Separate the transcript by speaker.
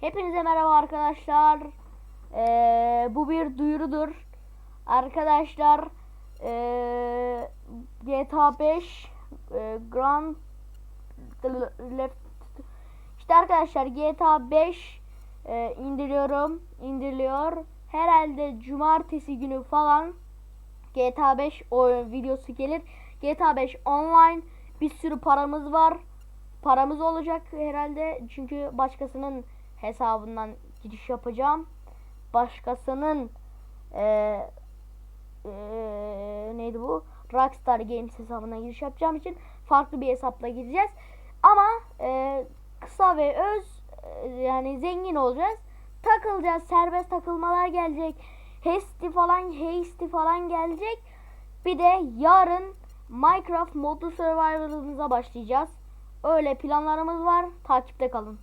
Speaker 1: Hepinize merhaba arkadaşlar. Ee, bu bir duyurudur. Arkadaşlar ee, GTA 5 ee, Grand Left işte arkadaşlar GTA 5 ee, indiriyorum. indiriliyor. Herhalde cumartesi günü falan GTA 5 oyun videosu gelir. GTA 5 online bir sürü paramız var. Paramız olacak herhalde çünkü başkasının hesabından giriş yapacağım. Başkasının eee eee, neydi bu? Rockstar Games hesabına giriş yapacağım için farklı bir hesapla gireceğiz. Ama eee, kısa ve öz eee, yani zengin olacağız. Takılacağız. Serbest takılmalar gelecek. Hasty falan, hasty falan gelecek. Bir de yarın Minecraft modlu survival'ımıza başlayacağız. Öyle planlarımız var. Takipte kalın.